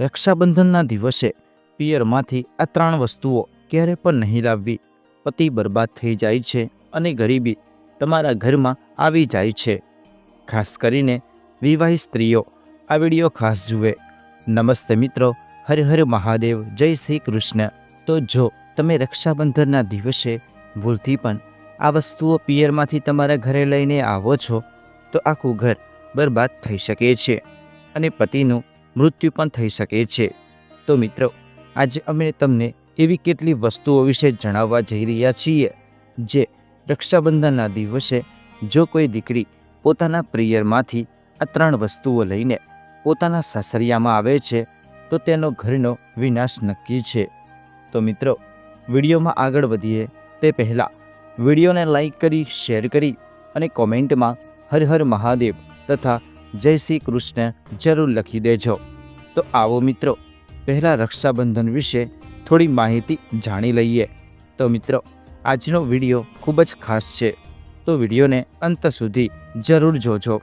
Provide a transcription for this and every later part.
રક્ષાબંધનના દિવસે પિયરમાંથી આ ત્રણ વસ્તુઓ ક્યારે પણ નહીં લાવવી. પતિ બરબાદ થઈ જાય છે અને ગરીબી તમારા ઘરમાં આવી જાય છે. ખાસ કરીને વિવાહિત સ્ત્રીઓ, આ વીડિયો ખાસ જુએ. નમસ્તે મિત્રો, હર મહાદેવ, જય શ્રી કૃષ્ણ. તો જો તમે રક્ષાબંધનના દિવસે ભૂલથી પણ આ વસ્તુઓ પિયરમાંથી તમારા ઘરે લઈને આવો છો, તો આખું ઘર બરબાદ થઈ શકે છે અને પતિનું મૃત્યુ પણ થઈ શકે છે. તો મિત્રો, આજે અમે તમને એવી કેટલી વસ્તુઓ વિશે જણાવવા જઈ રહ્યા છીએ, જે રક્ષાબંધનના દિવસે જો કોઈ દીકરી પોતાના પ્રિયરમાંથી આ ત્રણ વસ્તુઓ લઈને પોતાના સાસરિયામાં આવે છે, તો તેનો ઘરનો વિનાશ નક્કી છે. તો મિત્રો, વિડીયોમાં આગળ વધીએ, તે પહેલાં વિડીયોને લાઈક કરી, શેર કરી અને કોમેન્ટમાં હર હર મહાદેવ તથા જય શ્રી કૃષ્ણ જરૂર લખી દેજો. તો આવો મિત્રો, પહેલાં રક્ષાબંધન વિશે થોડી માહિતી જાણી લઈએ. તો મિત્રો, આજનો વીડિયો ખૂબ જ ખાસ છે. તો વિડીયોને અંત સુધી જરૂર જોજો.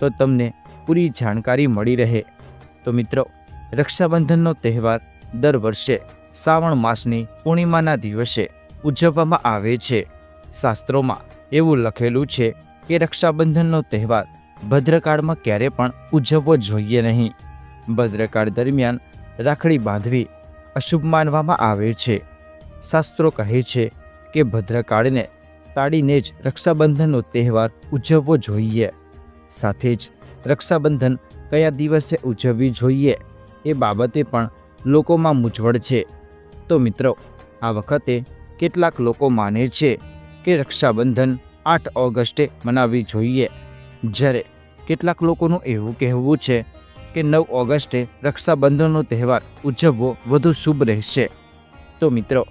તો તમને પૂરી જાણકારી મળી રહે. તો મિત્રો, રક્ષાબંધનનો તહેવાર દર વર્ષે શ્રાવણ માસની પૂર્ણિમાના દિવસે ઉજવવામાં આવે છે. શાસ્ત્રોમાં એવું લખેલું છે કે રક્ષાબંધનનો તહેવાર ભદ્રકાળમાં ક્યારે પણ ઉજવવો જોઈએ નહીં. ભદ્રકાળ દરમિયાન રાખડી બાંધવી અશુભ માનવામાં આવે છે. શાસ્ત્રો કહે છે કે ભદ્રકાળને તાળીને જ રક્ષાબંધનનો તહેવાર ઉજવવો જોઈએ. સાથે જ રક્ષાબંધન કયા દિવસે ઉજવવી જોઈએ એ બાબતે પણ લોકોમાં મૂંઝવણ છે. તો મિત્રો, આ વખતે કેટલાક લોકો માને છે કે રક્ષાબંધન આઠ ઓગસ્ટે મનાવવી જોઈએ. જ્યારે કેટલાક લોકોનું એવું કહેવું છે કે નવ ઓગસ્ટે રક્ષાબંધનનો તહેવાર ઉજવવો વધુ શુભ રહેશે. તો મિત્રો,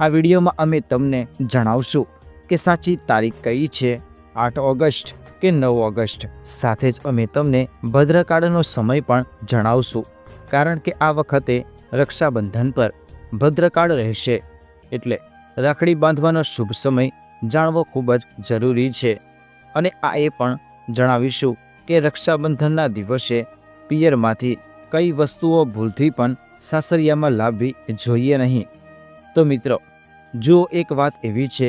આ વિડીયોમાં અમે તમને જણાવશું કે સાચી તારીખ કઈ છે, આઠ ઓગસ્ટ કે નવ ઓગસ્ટ. સાથે જ અમે તમને ભદ્રકાળનો સમય પણ જણાવશું, કારણ કે આ વખતે રક્ષાબંધન પર ભદ્રકાળ રહેશે. એટલે રાખડી બાંધવાનો શુભ સમય જાણવો ખૂબ જ જરૂરી છે. અને આ એ પણ જણાવીશું કે રક્ષાબંધનના દિવસે પિયરમાંથી કઈ વસ્તુઓ ભૂલથી પણ સાસરિયામાં લાવવી જોઈએ નહીં. તો મિત્રો જો એક વાત એવી છે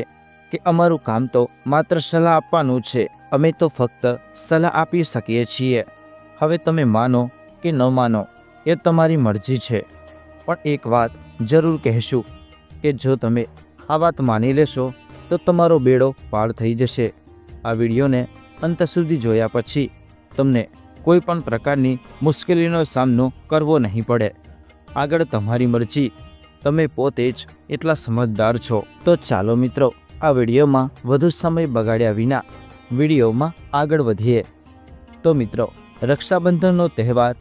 કે અમારું કામ તો માત્ર સલાહ આપવાનું છે, અમે તો ફક્ત સલાહ આપી શકીએ છીએ. હવે તમે માનો કે ન માનો, એ તમારી મરજી છે. પણ એક વાત જરૂર કહેશું કે જો તમે આ વાત માની લેશો, તો તમારો બેડો પાર થઈ જશે. આ વિડીયોને અંત સુધી જોયા પછી તમને કોઈ પણ પ્રકારની મુશ્કેલીનો સામનો કરવો નહીં પડે. આગળ તમારી મરજી. તમે પોતે જ એટલા સમજદાર છો. તો ચાલો મિત્રો, આ વિડીયોમાં વધુ સમય બગાડ્યા વિના વિડીયોમાં આગળ વધીએ. તો મિત્રો, રક્ષાબંધનનો તહેવાર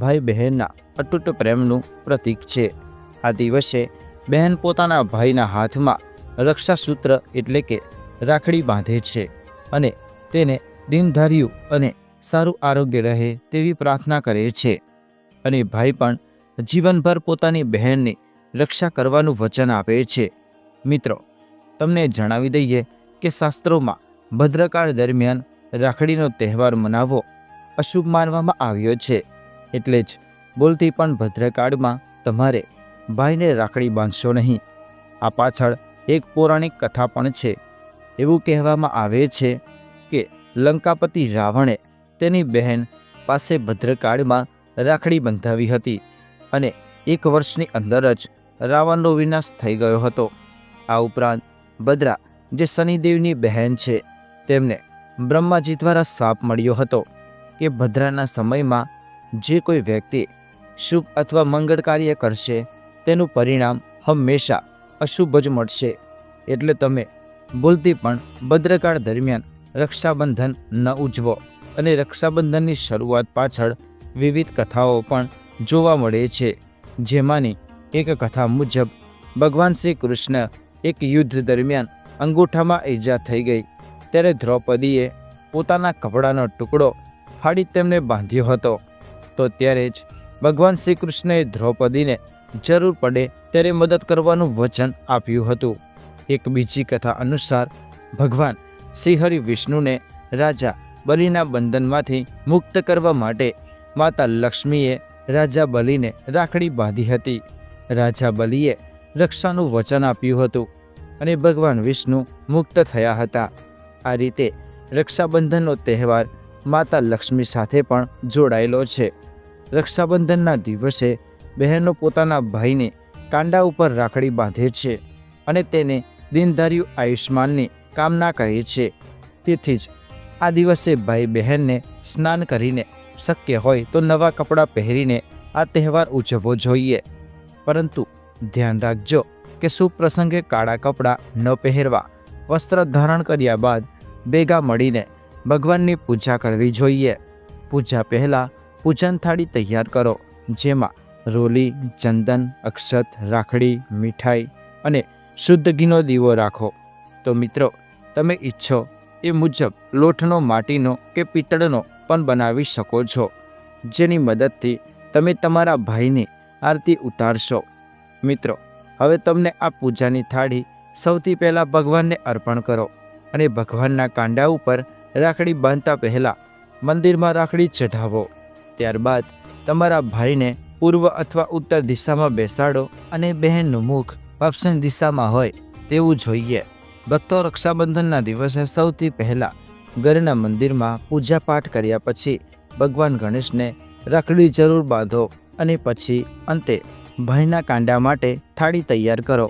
ભાઈ બહેનના અતૂટ પ્રેમનું પ્રતીક છે. આ દિવસે બહેન પોતાના ભાઈના હાથમાં રક્ષાસૂત્ર એટલે કે રાખડી બાંધે છે અને તેને દિનધાર્યું અને સારું આરોગ્ય રહે તેવી પ્રાર્થના કરે છે. અને ભાઈ પણ જીવનભર પોતાની બહેનની રક્ષા કરવાનું વચન આપે છે. મિત્રો, તમને જણાવી દઈએ કે શાસ્ત્રોમાં ભદ્રકાળ દરમિયાન રાખડીનો તહેવાર મનાવવો અશુભ માનવામાં આવ્યો છે. એટલે જ બોલતી પણ ભદ્રકાળમાં તમારે ભાઈને રાખડી બાંધશો નહીં. આ પાછળ એક પૌરાણિક કથા પણ છે. એવું કહેવામાં આવે છે કે લંકાપતિ રાવણે તેની બહેન પાસે ભદ્રકાળમાં રાખડી બંધાવી હતી અને એક વર્ષની અંદર જ રાવણનો વિનાશ થઈ ગયો હતો. આ ઉપરાંત ભદ્રા, જે શનિદેવની બહેન છે, તેમને બ્રહ્માજી દ્વારા શ્રાપ મળ્યો હતો કે ભદ્રાના સમયમાં જે કોઈ વ્યક્તિ શુભ અથવા મંગળ કાર્ય કરશે, તેનું પરિણામ હંમેશા અશુભ જ મળશે. એટલે તમે ભૂલથી પણ ભદ્રકાળ દરમિયાન રક્ષાબંધન ન ઉજવો. અને રક્ષાબંધનની શરૂઆત પાછળ વિવિધ કથાઓ પણ જોવા મળે છે, જેમાંની એક કથા મુજબ, ભગવાન શ્રી કૃષ્ણ એક યુદ્ધ દરમિયાન અંગૂઠામાં ઈજા થઈ ગઈ. ત્યારે દ્રૌપદીએ પોતાના કપડાનો ટુકડો ફાડી તેમને બાંધ્યો હતો. તો ત્યારે જ ભગવાન શ્રી કૃષ્ણએ દ્રૌપદીને જરૂર પડે ત્યારે મદદ કરવાનું વચન આપ્યું હતું. એક બીજી કથા અનુસાર ભગવાન શ્રીહરિ વિષ્ણુને રાજા બલિના બંધનમાંથી મુક્ત કરવા માટે માતા લક્ષ્મીએ રાજા બલિને રાખડી બાંધી હતી. રાજા બલિએ રક્ષાનું વચન આપ્યું હતું અને ભગવાન વિષ્ણુ મુક્ત થયા હતા. આ રીતે રક્ષાબંધનનો તહેવાર માતા લક્ષ્મી સાથે પણ જોડાયેલો છે. રક્ષાબંધનના દિવસે બહેનો પોતાના ભાઈને કાંડા ઉપર રાખડી બાંધે છે અને તેને દિનધાર્યું આયુષ્માનની કામના કરે છે. તેથી જ આ દિવસે ભાઈ બહેનને સ્નાન કરીને શક્ય હોય તો નવા કપડાં પહેરીને આ તહેવાર ઉજવવો જોઈએ. પરંતુ ધ્યાન રાખજો કે શુભ પ્રસંગે કાળા કપડાં ન પહેરવા. વસ્ત્ર ધારણ કર્યા બાદ ભેગા મળીને ભગવાનની પૂજા કરવી જોઈએ. પૂજા પહેલાં પૂજન થાળી તૈયાર કરો, જેમાં રોલી, ચંદન, અક્ષત, રાખડી, મીઠાઈ અને શુદ્ધ ઘીનો દીવો રાખો. તો મિત્રો, તમે ઈચ્છો એ મુજબ લોટનો, માટીનો કે પિત્તળનો પણ બનાવી શકો છો, જેની મદદથી તમે તમારા ભાઈની આરતી ઉતારશો. મિત્રો, હવે તમને આ પૂજાની થાળી સૌથી પહેલાં ભગવાનને અર્પણ કરો અને ભગવાનના કાંડા ઉપર રાખડી બાંધતા પહેલાં મંદિરમાં રાખડી ચઢાવો. ત્યારબાદ તમારા ભાઈને પૂર્વ અથવા ઉત્તર દિશામાં બેસાડો અને બહેનનું મુખ પશ્ચિમ દિશામાં હોય તેવું જોઈએ. ભક્તો રક્ષાબંધનના દિવસે સૌથી પહેલાં ઘરના મંદિરમાં પૂજાપાઠ કર્યા પછી ભગવાન ગણેશને રાખડી જરૂર બાંધો અને પછી અંતે ભાઈના કાંડા માટે થાળી તૈયાર કરો.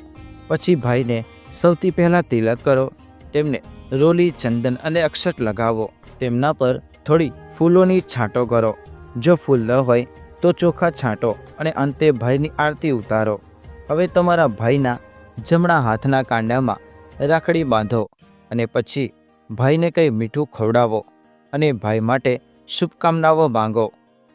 પછી ભાઈને સૌથી પહેલાં તિલક કરો, તેમને રોલી, ચંદન અને અક્ષત લગાવો. તેમના પર થોડી ફૂલોની છાંટો કરો. જો ફૂલ ન હોય તો ચોખા છાંટો અને અંતે ભાઈની આરતી ઉતારો. હવે તમારા ભાઈના જમણા હાથના કાંડામાં રાખડી બાંધો અને પછી ભાઈને કંઈ મીઠું ખવડાવો અને ભાઈ માટે શુભકામનાઓ માંગો.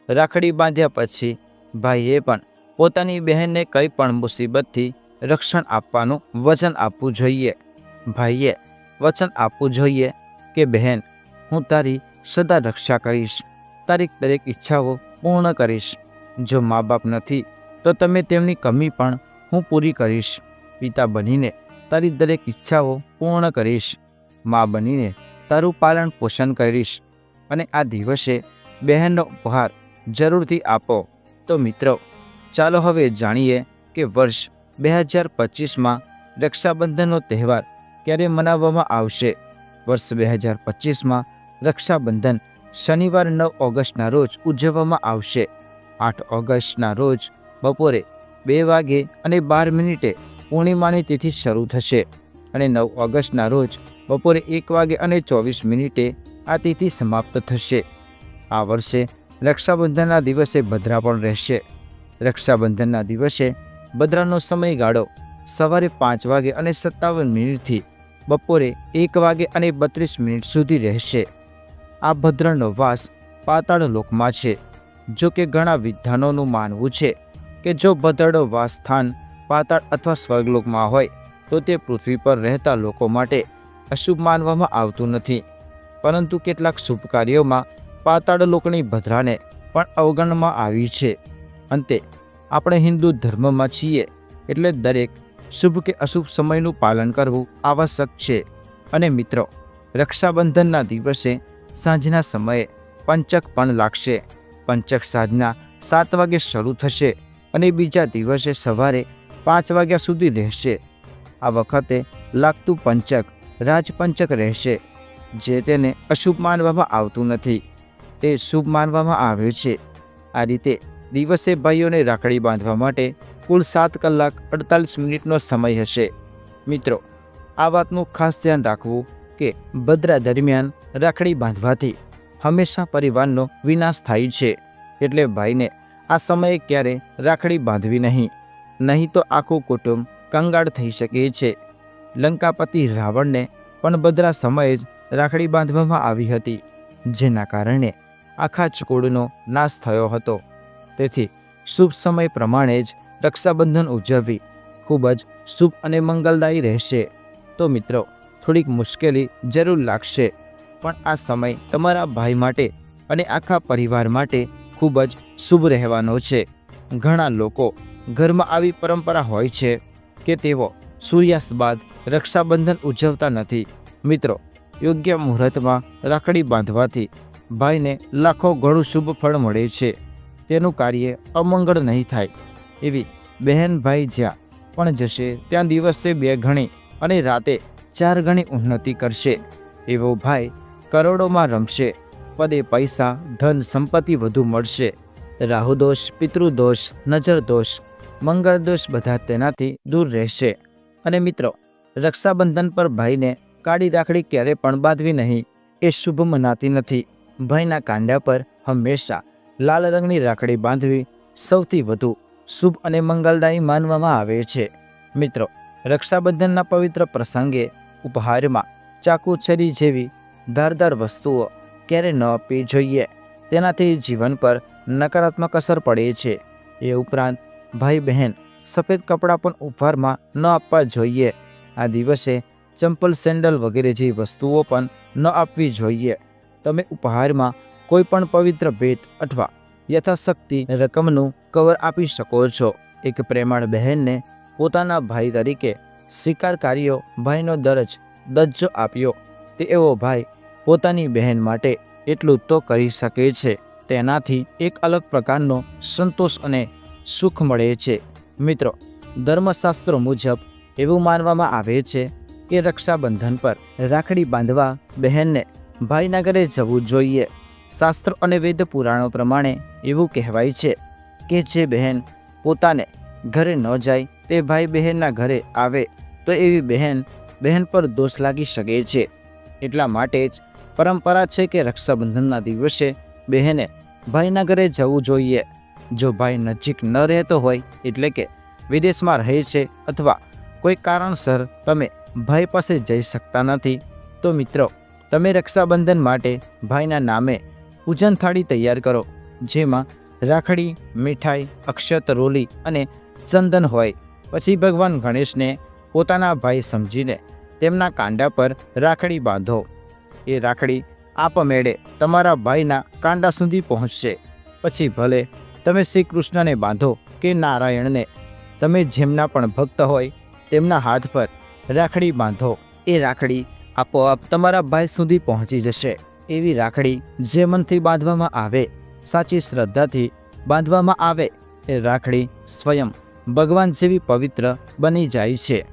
રાખડી બાંધ્યા પછી ભાઈએ પણ પોતાની બહેનને કંઈ પણ મુસીબતથી રક્ષણ આપવાનું વચન આપવું જોઈએ. ભાઈએ વચન આપવું જોઈએ કે, બહેન, હું તારી સદા રક્ષા કરીશ. તારી દરેક ઈચ્છાઓ પૂર્ણ કરીશ. જો મા બાપ નથી, તો તમે તેમની કમી પણ હું પૂરી કરીશ. પિતા બનીને તારી દરેક ઈચ્છાઓ પૂર્ણ કરીશ. મા બનીને તારું પાલન પોષણ કરીશ અને આ દિવસે બહેનનો ઉપહાર જરૂરથી આપો. તો મિત્રો, ચાલો હવે જાણીએ કે વર્ષ બે હજાર પચીસમાં રક્ષાબંધનનો તહેવાર ક્યારે મનાવવામાં આવશે. વર્ષ બે હજાર પચીસમાં રક્ષાબંધન શનિવાર નવ ઓગસ્ટના રોજ ઉજવવામાં આવશે. આઠ ઓગસ્ટના રોજ બપોરે બે વાગે અને બાર મિનિટે પૂર્ણિમાની તિથિ શરૂ થશે અને નવ ઓગસ્ટના રોજ બપોરે એક વાગે અને ચોવીસ મિનિટે આ તિથિ સમાપ્ત થશે. આ વર્ષે રક્ષાબંધનના દિવસે ભદ્રા પણ રહેશે. રક્ષાબંધનના દિવસે ભદ્રાનો સમયગાળો સવારે પાંચ વાગે અને સત્તાવન મિનિટથી બપોરે એક વાગે અને બત્રીસ મિનિટ સુધી રહેશે. આ ભદ્રનો વાસ પાતાળ લોકમાં છે. જો કે ઘણા વિદ્વાનોનું માનવું છે કે જો ભદ્રનો વાસ સ્થાન પાતાળ અથવા સ્વર્ગલોકમાં હોય, તો તે પૃથ્વી પર રહેતા લોકો માટે અશુભ માનવામાં આવતું નથી. પરંતુ કેટલાક શુભ કાર્યોમાં પાતાળ લોકની ભદ્રાને પણ અવગણવામાં આવી છે. અંતે, આપણે હિન્દુ ધર્મમાં છીએ એટલે દરેક શુભ કે અશુભ સમયનું પાલન કરવું આવશ્યક છે. અને મિત્રો, રક્ષાબંધનના દિવસે સાંજના સમયે પંચક પણ લાગશે. પંચક સાંજના સાત વાગે શરૂ થશે અને બીજા દિવસે સવારે પાંચ વાગ્યા સુધી રહેશે. આ વખતે લાગતું પંચક, રાજપંચક રહેશે, જે તેને અશુભ માનવામાં આવતું નથી. તે શુભ માનવામાં આવે છે. આ રીતે દિવસે ભાઈઓને રાખડી બાંધવા માટે કુલ સાત કલાક અડતાલીસ મિનિટનો સમય હશે. મિત્રો, આ વાતનું ખાસ ધ્યાન રાખવું કે ભદ્રા દરમિયાન રાખડી બાંધવાથી હંમેશા પરિવારનો વિનાશ થાય છે. એટલે ભાઈને આ સમયે ક્યારે રાખડી બાંધવી નહીં. નહીં તો આખું કુટુંબ કંગાળ થઈ શકે છે. લંકાપતિ રાવણને પણ બદરા સમયે જ રાખડી બાંધવામાં આવી હતી, જેના કારણે આખા ચકુડનો નાશ થયો હતો. તેથી શુભ સમય પ્રમાણે જ રક્ષાબંધન ઉજવવી ખૂબ જ શુભ અને મંગલદાયી રહેશે. તો મિત્રો, થોડીક મુશ્કેલી જરૂર લાગશે, પણ આ સમય તમારા ભાઈ માટે અને આખા પરિવાર માટે ખૂબ જ શુભ રહેવાનો છે. ઘણા લોકો ઘરમાં આવી પરંપરા હોય છે કે તેઓ સૂર્યાસ્ત બાદ રક્ષાબંધન ઉજવતા નથી. મિત્રો, યોગ્ય મુહૂર્તમાં રાખડી બાંધવાથી ભાઈને લાખો ઘણું શુભ ફળ મળે છે. તેનું કાર્ય અમંગળ નહીં થાય. એવી બહેન ભાઈ જ્યાં પણ જશે, ત્યાં દિવસે બે ગણી અને રાતે ચાર ગણી ઉન્નતિ કરશે. એવો ભાઈ કરોડોમાં રમશે. પદે પૈસા, ધન, સંપત્તિ વધુ મળશે. રાહુદોષ પિતૃદોષ નજરદોષ મંગળદોષ બધા તેનાથી દૂર રહેશે. અને મિત્રો, રક્ષાબંધન પર ભાઈને કાળી રાખડી ક્યારે પણ બાંધવી નહીં, એ શુભ મનાતી નથી. ભાઈના કાંડા પર હંમેશા લાલ રંગની રાખડી બાંધવી સૌથી વધુ શુભ અને મંગલદાયી માનવામાં આવે છે. મિત્રો, રક્ષાબંધનના પવિત્ર પ્રસંગે ઉપહારમાં ચાકુ છરી જેવી ધારદાર વસ્તુઓ ક્યારે ન આપવી જોઈએ? તેનાથી જીવન પર નકારાત્મક અસર પડે છે. એ ઉપરાંત ભાઈ બહેન સફેદ કપડાં પણ ઉપહારમાં ન આપવા જોઈએ. આ દિવસે ચંપલ, સેન્ડલ વગેરે જેવી વસ્તુઓ પણ ન આપવી જોઈએ. તમે ઉપહારમાં કોઈ પણ પવિત્ર ભેટ અથવા યથાશક્તિ રકમનું કવર આપી શકો છો. એક પ્રેમાળ બહેનને પોતાના ભાઈ તરીકે સ્વીકારકાર્યો ભાઈનો દરજ દરજ્જો આપ્યો. તે એવો ભાઈ પોતાની બહેન માટે એટલું તો કરી શકે છે. તેનાથી એક અલગ પ્રકારનો સંતોષ અને સુખ મળે છે. મિત્રો, ધર્મશાસ્ત્રો મુજબ એવું માનવામાં આવે છે કે રક્ષાબંધન પર રાખડી બાંધવા બહેનને ભાઈના ઘરે જવું જોઈએ. શાસ્ત્રો અને વેદ પુરાણો પ્રમાણે એવું કહેવાય છે કે જે બહેન પોતાને ઘરે ન જાય તે ભાઈ બહેનના ઘરે આવે તો એવી બહેન બહેન પર દોષ લાગી શકે છે. એટલા માટે જ પરંપરા છે કે રક્ષાબંધનના દિવસે બહેને ભાઈના ઘરે જવું જોઈએ. જો ભાઈ નજીક ન રહેતો હોય, એટલે કે વિદેશમાં રહે છે અથવા કોઈ કારણસર તમે ભાઈ પાસે જઈ શકતા નથી, તો મિત્રો, તમે રક્ષાબંધન માટે ભાઈના નામે પૂજન થાળી તૈયાર કરો, જેમાં રાખડી, મીઠાઈ, અક્ષત, રોલી અને ચંદન હોય. પછી ભગવાન ગણેશને પોતાના ભાઈ સમજીને તેમના કાંડા પર રાખડી બાંધો. એ રાખડી આપમેળે તમારા ભાઈના કાંડા સુધી પહોંચશે. પછી ભલે તમે શ્રી કૃષ્ણને બાંધો કે નારાયણને. તમે જેમના પણ ભક્ત હોય, તેમના હાથ પર રાખડી બાંધો. એ રાખડી આપોઆપ તમારા ભાઈ સુધી પહોંચી જશે. એવી રાખડી જે મનથી બાંધવામાં આવે, સાચી શ્રદ્ધાથી બાંધવામાં આવે, એ રાખડી સ્વયં ભગવાન જેવી પવિત્ર બની જાય છે.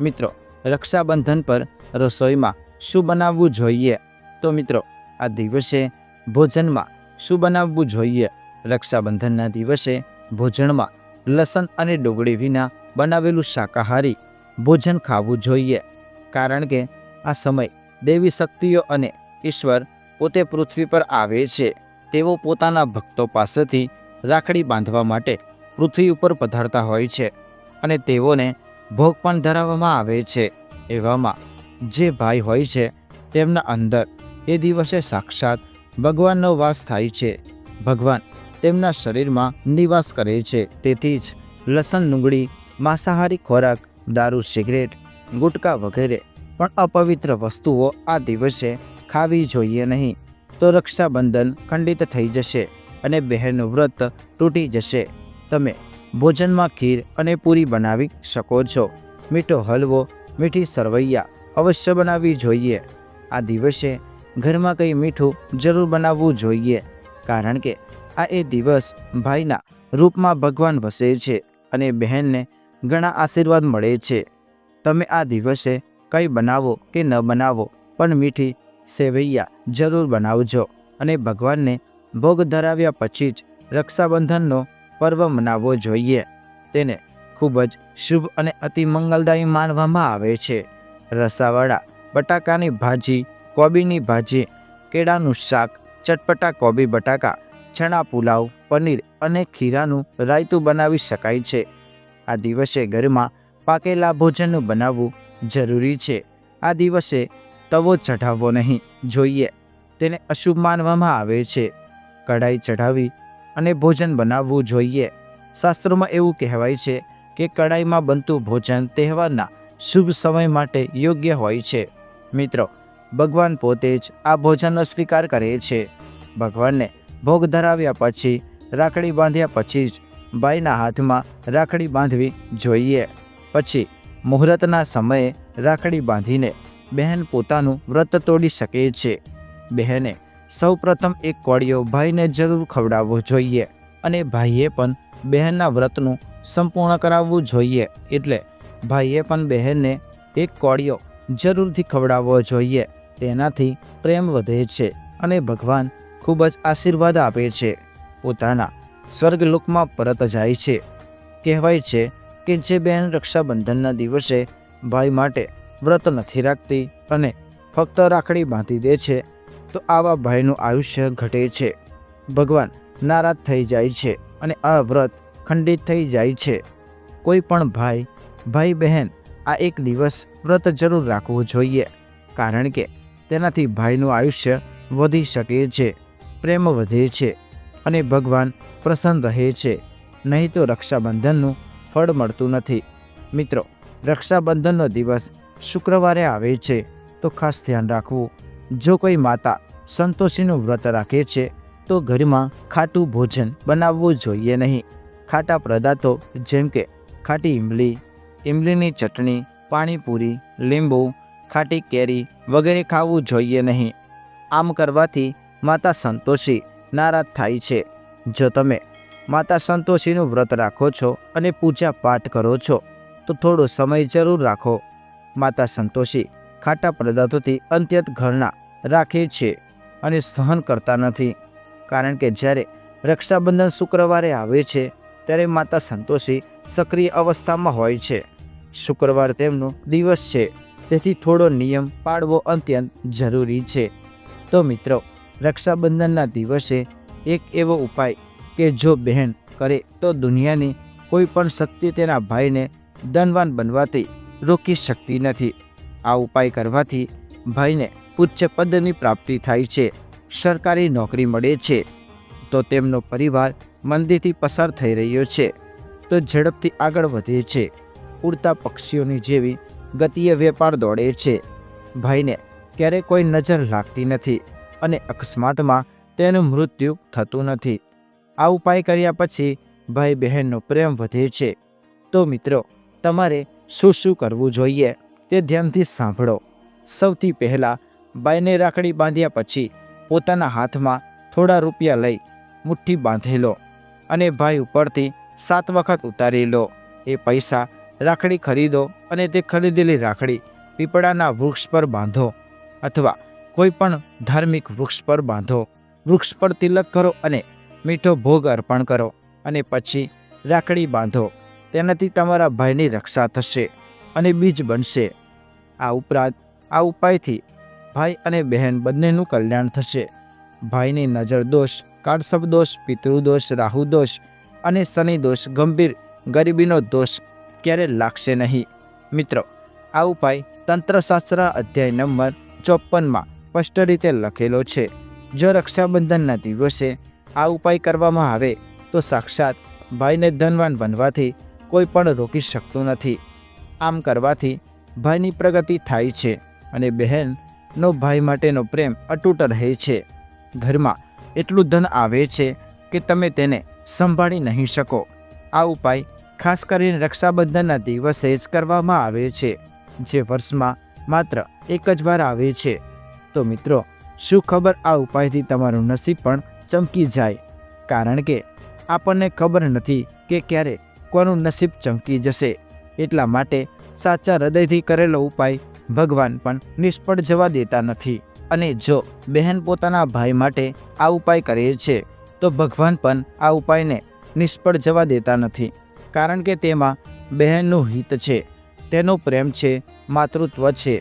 મિત્રો, રક્ષાબંધન પર રસોઈમાં શું બનાવવું જોઈએ? તો મિત્રો, આ દિવસે ભોજનમાં શું બનાવવું જોઈએ? રક્ષાબંધનના દિવસે ભોજનમાં લસણ અને ડુંગળી વિના બનાવેલું શાકાહારી ભોજન ખાવું જોઈએ. કારણ કે આ સમય દેવી શક્તિઓ અને ઈશ્વર પોતે પૃથ્વી પર આવે છે, તેઓ પોતાના ભક્તો પાસેથી રાખડી બાંધવા માટે પૃથ્વી ઉપર પધારતા હોય છે અને તેઓને ભોગ પણ ધરાવવામાં આવે છે. એવામાં જે ભાઈ હોય છે તેમના અંદર એ દિવસે સાક્ષાત ભગવાનનો વાસ થાય છે. ભગવાન તેમના શરીરમાં નિવાસ કરે છે. તેથી જ લસણ ડુંગળી, માંસાહારી ખોરાક, દારૂ સિગરેટ, ગુટકા વગેરે પણ અપવિત્ર વસ્તુઓ આ દિવસે ખાવી જોઈએ નહીં. તો રક્ષાબંધન ખંડિત થઈ જશે અને બહેનનું વ્રત તૂટી જશે. તમે ભોજનમાં ખીર અને પૂરી બનાવી શકો છો. મીઠો હલવો, મીઠી સરવૈયા અવશ્ય બનાવવી જોઈએ. આ દિવસે ઘરમાં કંઈ મીઠું જરૂર બનાવવું જોઈએ. કારણ કે આ એ દિવસ ભાઈના રૂપમાં ભગવાન વસે છે અને બહેનને ઘણા આશીર્વાદ મળે છે. તમે આ દિવસે કંઈ બનાવો કે ન બનાવો, પણ મીઠી સેવૈયા જરૂર બનાવજો અને ભગવાનને ભોગ ધરાવ્યા પછી જ રક્ષાબંધનનો પર્વ મનાવવો જોઈએ. તેને ખૂબ જ શુભ અને અતિ મંગલદાયી માનવામાં આવે છે. રસાવાળા બટાકાની ભાજી, કોબીની ભાજી, કેળાનું શાક, ચટપટા કોબી બટાકા ચણા પુલાવ, પનીર અને ખીરાનું રાયતું બનાવી શકાય છે. આ દિવસે ઘરમાં પાકેલા ભોજનનું બનાવવું જરૂરી છે. આ દિવસે તવો ચઢાવવો નહીં જોઈએ. તેને અશુભ માનવામાં આવે છે. કઢાઈ ચઢાવી અને ભોજન બનાવવું જોઈએ. શાસ્ત્રોમાં એવું કહેવાય છે કે કઢાઈમાં બનતું ભોજન તહેવારના શુભ સમય માટે યોગ્ય હોય છે. મિત્રો, ભગવાન પોતે જ આ ભોજનનો સ્વીકાર કરે છે. ભગવાનને ભોગ ધરાવ્યા પછી રાખડી બાંધ્યા પછી જ ભાઈના હાથમાં રાખડી બાંધવી જોઈએ. પછી મુહૂર્તના સમયે રાખડી બાંધીને બહેન પોતાનું વ્રત તોડી શકે છે. બહેને સૌપ્રથમ એક કોળિયો ભાઈને જરૂર ખવડાવવો જોઈએ અને ભાઈએ પણ બહેનના વ્રતનું સંપૂર્ણ કરાવવું જોઈએ. એટલે ભાઈએ પણ બહેનને એક કોળિયો જરૂરથી ખવડાવવો જોઈએ. તેનાથી પ્રેમ વધે છે અને ભગવાન ખૂબ જ આશીર્વાદ આપે છે. પોતાના સ્વર્ગલોકમાં પરત જાય છે. કહેવાય છે કે જે બહેન રક્ષાબંધનના દિવસે ભાઈ માટે વ્રત નથી રાખતી અને ફક્ત રાખડી બાંધી દે છે, તો આવા ભાઈનું આયુષ્ય ઘટે છે. ભગવાન નારાજ થઈ જાય છે અને આ વ્રત ખંડિત થઈ જાય છે. કોઈ પણ ભાઈ ભાઈ બહેન, આ એક દિવસ વ્રત જરૂર રાખવું જોઈએ, કારણ કે તેનાથી ભાઈનું આયુષ્ય વધી શકે છે. પ્રેમ વધે છે અને ભગવાન પ્રસન્ન રહે છે. નહીં તો રક્ષાબંધનનું ફળ મળતું નથી. મિત્રો, રક્ષાબંધનનો દિવસ શુક્રવારે આવે છે, તો ખાસ ધ્યાન રાખવું. જો કોઈ માતા સંતોષીનું વ્રત રાખે છે, તો ઘરમાં ખાટું ભોજન બનાવવું જોઈએ નહીં. ખાટા પદાર્થો જેમ કે ખાટી ઇમલી ઇમલીની ચટણી, પાણીપુરી, લીંબુ, ખાટી કેરી વગેરે ખાવું જોઈએ નહીં. આમ કરવાથી માતા સંતોષી નારાજ થાય છે. જો તમે માતા સંતોષીનું વ્રત રાખો છો અને પૂજા પાઠ કરો છો, તો થોડો સમય જરૂર રાખો. માતા સંતોષી ખાટા પદાર્થોથી અંત્યત ઘરના રાખે છે અને સહન કરતા નથી. કારણ કે જ્યારે રક્ષાબંધન શુક્રવારે આવે છે, ત્યારે માતા સંતોષી સક્રિય અવસ્થામાં હોય છે. શુક્રવાર તેમનો દિવસ છે, તેથી થોડો નિયમ પાળવો અત્યંત જરૂરી છે. તો મિત્રો રક્ષાબંધનના દિવસે એક એવો ઉપાય કે જો બહેન કરે તો દુનિયાની કોઈ પણ શક્તિ તેના ભાઈને ધનવાન બનવાથી રોકી શકતી નથી. આ ઉપાય કરવાથી ભાઈને ઉચ્ચ પદની પ્રાપ્તિ થાય છે, સરકારી નોકરી મળે છે, તો તેમનો પરિવાર મંદીથી પસાર થઈ રહ્યો છે, તો ઝડપથી આગળ વધે છે. ઉડતા પક્ષીઓની જેવી ગતિએ વેપાર દોડે છે. ભાઈને ક્યારે કોઈ નજર લાગતી નથી. અને અકસ્માતમાં તેનું મૃત્યુ થતું નથી. આ ઉપાય કર્યા પછી ભાઈ બહેનનો પ્રેમ વધે છે. તો મિત્રો, તમારે શું શું કરવું જોઈએ તે ધ્યાનથી સાંભળો. સૌથી પહેલાં ભાઈને રાખડી બાંધ્યા પછી પોતાના હાથમાં થોડા રૂપિયા લઈ મુઠ્ઠી બાંધી લો અને ભાઈ ઉપરથી સાત વખત ઉતારી લો. એ પૈસા રાખડી ખરીદો અને તે ખરીદેલી રાખડી પીપળાના વૃક્ષ પર બાંધો અથવા કોઈ પણ ધાર્મિક વૃક્ષ પર બાંધો. વૃક્ષ પર તિલક કરો અને મીઠો ભોગ અર્પણ કરો અને પછી રાખડી બાંધો. તેનાથી તમારા ભાઈની રક્ષા થશે અને બીજ બનશે. આ ઉપરાંત, આ ઉપાયથી ભાઈ અને બહેન બંનેનું કલ્યાણ થશે. ભાઈની નજર દોષ કાળસબ દોષ પિતૃદોષ રાહુ દોષ અને શનિ દોષ, ગંભીર ગરીબીનો દોષ ક્યારે લાગશે નહીં. મિત્રો, આ ઉપાય તંત્રશાસ્ત્ર અધ્યાય નંબર ચોપનમાં સ્પષ્ટ રીતે લખેલો છે. જો રક્ષાબંધનના દિવસે આ ઉપાય કરવામાં આવે, તો સાક્ષાત ભાઈને ધનવાન બનવાથી કોઈ પણ રોકી શકતું નથી. આમ કરવાથી ભાઈની પ્રગતિ થાય છે અને બહેનનો ભાઈ માટેનો પ્રેમ અતૂટ રહે છે. ઘરમાં એટલું ધન આવે છે કે તમે તેને સંભાળી નહીં શકો. આ ઉપાય ખાસ કરીને રક્ષાબંધનના દિવસે જ કરવામાં આવે છે, જે વર્ષમાં માત્ર એક જ વાર આવે છે. તો મિત્રો, શું ખબર આ ઉપાયથી તમારું નસીબ પણ ચમકી જાય? કારણ કે આપણને ખબર નથી કે ક્યારે કોનું નસીબ ચમકી જશે. એટલા માટે સાચા હૃદયથી કરેલો ઉપાય ભગવાન પણ નિષ્ફળ જવા દેતા નથી. અને જો બહેન પોતાના ભાઈ માટે આ ઉપાય કરે છે, તો ભગવાન પણ આ ઉપાયને નિષ્ફળ જવા દેતા નથી. કારણ કે તેમાં બહેનનું હિત છે, તેનો પ્રેમ છે, માતૃત્વ છે.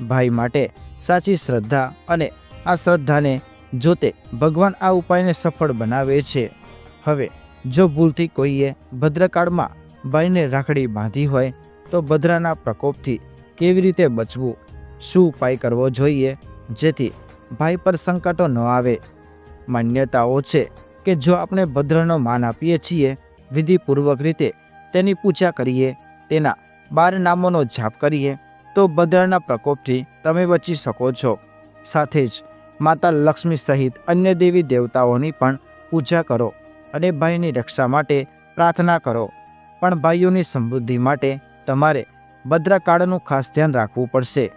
ભાઈ માટે સાચી શ્રદ્ધા અને આ શ્રદ્ધાને જોતે ભગવાન આ ઉપાયને સફળ બનાવે છે. હવે, જો ભૂલથી કોઈએ ભદ્રકાળમાં ભાઈને રાખડી બાંધી હોય, તો ભદ્રાના પ્રકોપથી કેવી રીતે બચવું? શું ઉપાય કરવો જોઈએ? જેથી ભાઈ પર સંકટો ન આવે? માન્યતાઓ છે કે જો આપણે ભદ્રનો માન આપીએ છીએ, વિધિપૂર્વક રીતે તેની પૂજા કરીએ, તેના બાર નામોનો જાપ કરીએ તો ભદ્રના પ્રકોપથી તમે બચી શકો છો. સાથે જ માતા લક્ષ્મી સહિત અન્ય દેવી દેવતાઓની પણ પૂજા કરો અને ભાઈની રક્ષા માટે પ્રાર્થના કરો. પણ ભાઈઓની સમૃદ્ધિ માટે તમારે ભદ્રકાળનું ખાસ ધ્યાન રાખવું પડશે.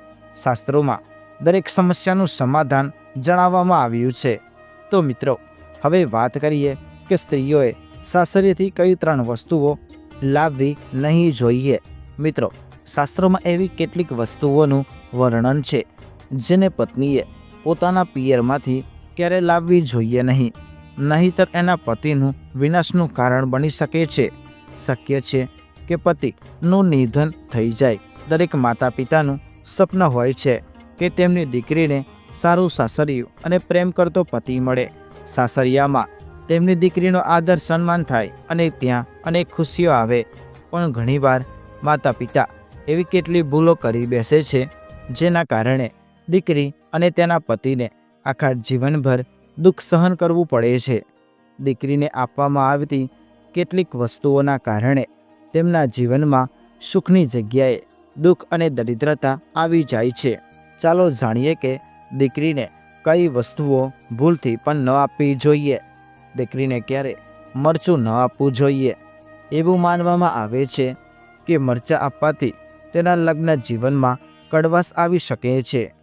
શાસ્ત્રોમાં દરેક સમસ્યાનું સમાધાન જણાવવામાં આવ્યું છે. તો મિત્રો, હવે વાત કરીએ કે સ્ત્રીઓએ સાસરીથી કઈ ત્રણ વસ્તુઓ લાવવી નહીં જોઈએ. મિત્રો શાસ્ત્રોમાં એવી કેટલીક વસ્તુઓનું વર્ણન છે, જેને પત્નીએ પોતાના પિયરમાંથી ક્યારે લાવવી જોઈએ નહીં, નહીંતર એના પતિનું વિનાશનું કારણ બની શકે છે. શક્ય છે કે પતિનું નિધન થઈ જાય. દરેક માતા પિતાનું સ્વપ્ન હોય છે કે તેમની દીકરીને સારું સાસરિયું અને પ્રેમ કરતો પતિ મળે. સાસરિયામાં તેમની દીકરીનો આદર સન્માન થાય અને ત્યાં અનેક ખુશીઓ આવે. પણ ઘણીવાર માતા પિતા એવી કેટલી ભૂલો કરી બેસે છે, જેના કારણે દીકરી અને તેના પતિને આખા જીવનભર દુઃખ સહન કરવું પડે છે. દીકરીને આપવામાં આવતી કેટલીક વસ્તુઓના કારણે તેમના જીવનમાં સુખની જગ્યાએ દુઃખ અને દરિદ્રતા આવી જાય છે. ચાલો જાણીએ કે દીકરીને કઈ વસ્તુઓ ભૂલથી પણ ન આપવી જોઈએ. દીકરીને ક્યારે મરચું ન આપવું જોઈએ. એવું માનવામાં આવે છે કે મરચાં આપવાથી તેના લગ્ન જીવનમાં કડવાશ આવી શકે છે.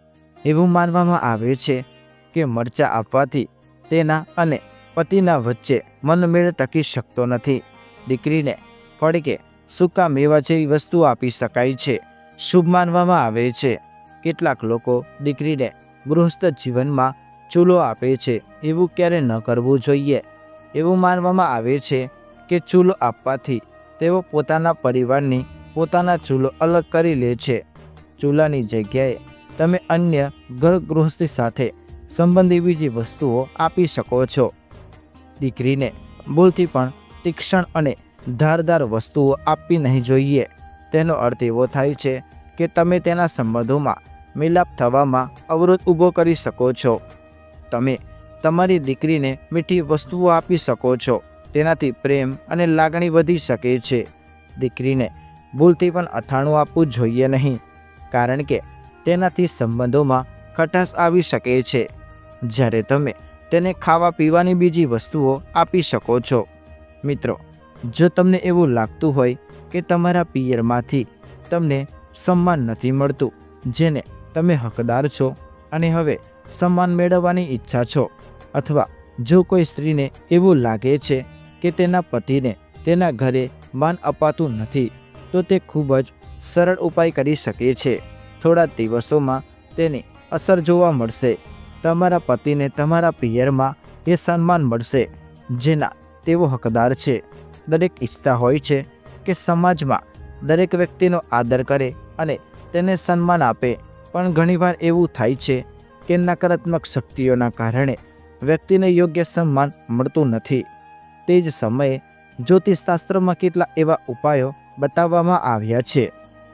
એવું માનવામાં આવે છે કે મરચાં આપવાથી તેના અને પતિના વચ્ચે મનમેળ ટકી શકતો નથી. દીકરીને ફળ કે સૂકા મેવા જેવી વસ્તુ આપી શકાય છે. શુભ માનવામાં આવે છે. કેટલાક લોકો દીકરીને ગૃહસ્થ જીવનમાં ચૂલો આપે છે. એવું ક્યારે ન કરવું જોઈએ. એવું માનવામાં આવે છે કે ચૂલો આપવાથી તેઓ પોતાના પરિવારની પોતાના ચૂલો અલગ કરી લે છે. ચૂલાની જગ્યાએ તમે અન્ય ઘર સાથે સંબંધી બીજી વસ્તુઓ આપી શકો છો. દીકરીને ભૂલથી પણ તીક્ષ્ણ અને ધારદાર વસ્તુઓ આપવી નહીં જોઈએ. તેનો અર્થ એવો થાય છે કે તમે તેના સંબંધોમાં મિલાપ થવામાં અવરોધ ઊભો કરી શકો છો. તમે તમારી દીકરીને મીઠી વસ્તુઓ આપી શકો છો. તેનાથી પ્રેમ અને લાગણી વધી શકે છે. દીકરીને ભૂલથી પણ અથાણું આપવું જોઈએ નહીં, કારણ કે તેનાથી સંબંધોમાં ખટાશ આવી શકે છે. જ્યારે તમે તેને ખાવા પીવાની બીજી વસ્તુઓ આપી શકો છો. મિત્રો, જો તમને એવું લાગતું હોય કે તમારા પિયરમાંથી તમને સન્માન નથી મળતું, જેને તમે હકદાર છો અને હવે સન્માન મેળવવાની ઈચ્છા છો, અથવા જો કોઈ સ્ત્રીને એવું લાગે છે કે તેના પતિને તેના ઘરે માન અપાતું નથી તો તે ખૂબ જ સરળ ઉપાય કરી શકે છે. થોડા દિવસોમાં તેની અસર જોવા મળશે. તમારા પતિને તમારા પિયરમાં એ સન્માન મળશે, જેના તેઓ હકદાર છે. દરેક ઈચ્છતા હોય છે કે સમાજમાં દરેક વ્યક્તિનો આદર કરે અને તેને સન્માન આપે, પણ ઘણીવાર એવું થાય છે કે નકારાત્મક શક્તિઓના કારણે વ્યક્તિને યોગ્ય સન્માન મળતું નથી. તે જ સમયે જ્યોતિષશાસ્ત્રમાં કેટલા એવા ઉપાયો બતાવવામાં આવ્યા છે.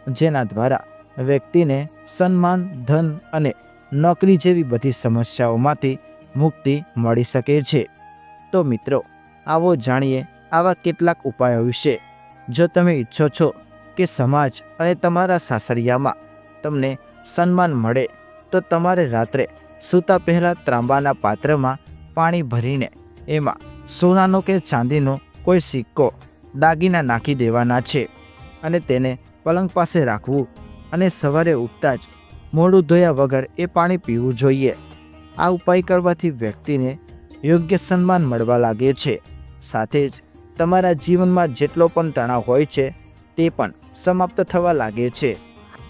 જેના દ્વારા વ્યક્તિને સન્માન, ધન અને નોકરી જેવી બધી સમસ્યાઓમાંથી મુક્તિ મળી શકે છે. તો મિત્રો, આવો જાણીએ આવા કેટલાક ઉપાયો વિશે. જો તમે ઈચ્છો છો કે સમાજ અને તમારા સાસરિયામાં તમને સન્માન મળે, તો તમારે રાત્રે સૂતા પહેલાં ત્રાંબાના પાત્રમાં પાણી ભરીને એમાં સોનાનો કે ચાંદીનો કોઈ સિક્કો દાગીના નાખી દેવાના છે અને તેને પલંગ પાસે રાખવું અને સવારે ઉઠતા જ મોડું ધોયા વગર એ પાણી પીવું જોઈએ. આ ઉપાય કરવાથી વ્યક્તિને યોગ્ય સન્માન મળવા લાગે છે. સાથે જ તમારા જીવનમાં જેટલો પણ તણાવ હોય છે, તે પણ સમાપ્ત થવા લાગે છે.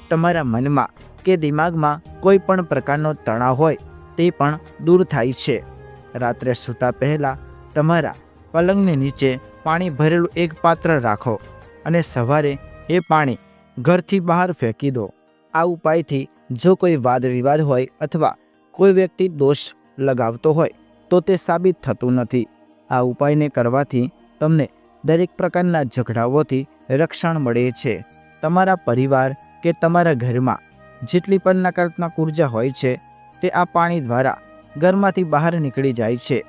તમારા મનમાં કે દિમાગમાં કોઈ પણ પ્રકારનો તણાવ હોય, તે પણ દૂર થાય છે. રાત્રે સૂતા પહેલાં તમારા પલંગની નીચે પાણી ભરેલું એક પાત્ર રાખો અને સવારે એ પાણી ઘરથી બહાર ફેંકી દો. આ ઉપાયથી જો કોઈ વાદ વિવાદ હોય અથવા કોઈ વ્યક્તિ દોષ લગાવતો હોય, તો તે સાબિત થતું નથી. આ ઉપાયને કરવાથી તમને દરેક પ્રકારના ઝઘડાઓથી રક્ષણ મળે છે. તમારા પરિવાર કે તમારા ઘરમાં જેટલી પણ નકારાત્મક ઊર્જા હોય છે, તે આ પાણી દ્વારા ઘરમાંથી બહાર નીકળી જાય છે.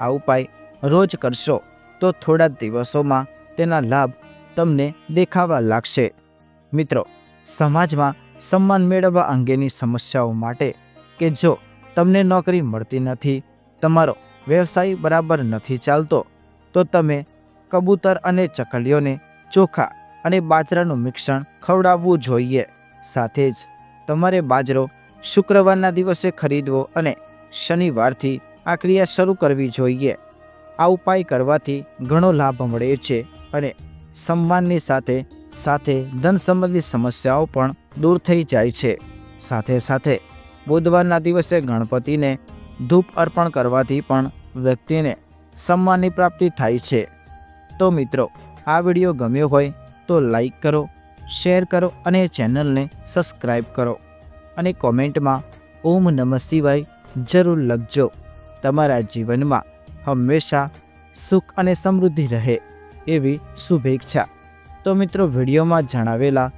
આ ઉપાય રોજ કરશો. તો થોડા દિવસોમાં તેના લાભ તમને દેખાવા લાગશે. મિત્રો, સમાજમાં સન્માન મેળવવા અંગેની સમસ્યાઓ માટે કે જો તમને નોકરી મળતી નથી, તમારો વ્યવસાય બરાબર નથી ચાલતો, તો તમે કબૂતર અને ચકલીઓને ચોખા અને બાજરાનું મિશ્રણ ખવડાવવું જોઈએ. સાથે જ તમારે બાજરો શુક્રવારના દિવસે ખરીદવો અને શનિવારથી આ ક્રિયા શરૂ કરવી જોઈએ. આ ઉપાય કરવાથી ઘણો લાભ મળે છે અને સન્માનની સાથે સાથે ધન સંબંધી સમસ્યાઓ પણ દૂર થઈ જાય છે. સાથે સાથે બુધવારના દિવસે ગણપતિને ધૂપ અર્પણ કરવાથી પણ વ્યક્તિને સન્માનની પ્રાપ્તિ થાય છે. તો મિત્રો, આ વીડિયો ગમ્યો હોય તો લાઈક કરો, શેર કરો અને ચેનલને સબસ્ક્રાઈબ કરો અને કોમેન્ટમાં ઓમ નમઃ શિવાય જરૂર લખજો. તમારા જીવનમાં હંમેશા સુખ અને સમૃદ્ધિ રહે એવી શુભેચ્છા. તો મિત્રો વિડીયોમાં જણાવેલા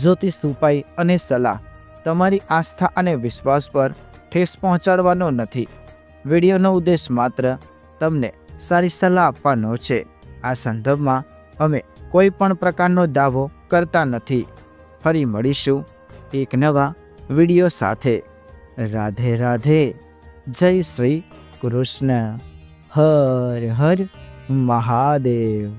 જ્યોતિષ ઉપાય અને સલાહ તમારી આસ્થા અને વિશ્વાસ પર ઠેસ પહોંચાડવાનો નથી. વિડીયોનો ઉદ્દેશ માત્ર તમને સારી સલાહ આપવાનો છે. આ સંદર્ભમાં અમે કોઈ પણ પ્રકારનો દાવો કરતા નથી. ફરી મળીશું એક નવા વીડિયો સાથે. રાધે રાધે. જય શ્રી કૃષ્ણ. હર હર મહાદેવ.